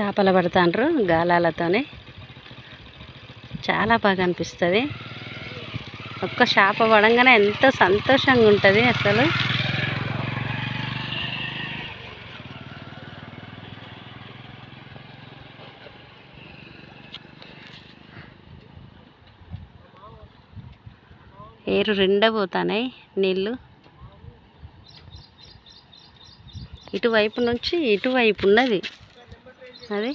చేపలు పడతాండ్రు గాలాలతోనే. చాలా బాగా అనిపిస్తుంది. ఒక్క చేప పడంగానే ఎంతో సంతోషంగా ఉంటుంది అసలు. ఏరు రెండా నీళ్ళు. ఇటువైపు నుంచి ఇటువైపు ఉన్నది. అది.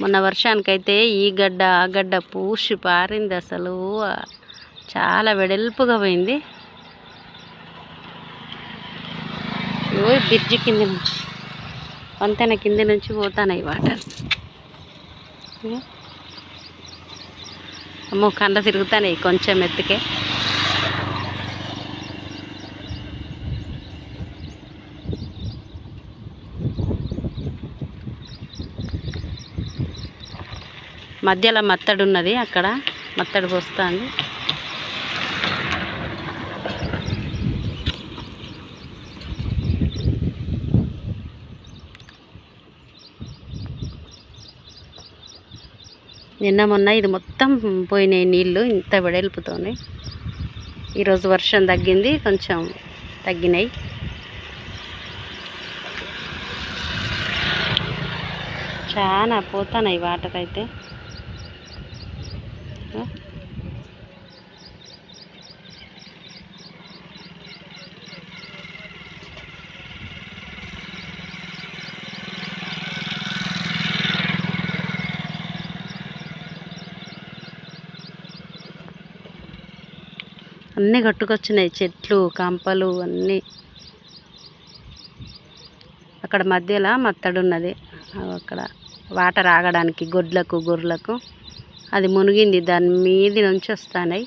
మొన్న వర్షానికైతే ఈ గడ్డ ఆ గడ్డ పూసి పారింది అసలు. చాలా వెడల్పుగా పోయింది. ఓ బ్రిడ్జి కింద నుంచి వంతెన కింద నుంచి పోతానాయి వాటర్. అమ్మో కండ తిరుగుతాయి కొంచెం ఎత్తుకే. మధ్యలో మత్తడి ఉన్నది అక్కడ మత్తడి పోస్తుంది. నిన్న మొన్న ఇది మొత్తం పోయినాయి నీళ్ళు ఇంత వెడల్పుతోనే. ఈరోజు వర్షం తగ్గింది కొంచెం తగ్గినాయి. చాలా పోతున్నాయి వాటర్ అయితే. ఆ? అన్నీ కట్టుకొచ్చినాయి చెట్లు కంపలు అన్నీ. అక్కడ మధ్యలో మత్తడున్నది. అక్కడ వాటర్ ఆగడానికి గొడ్లకు గొర్రెలకు. అది మునిగింది. దాని మీద నుంచి వస్తున్నాయి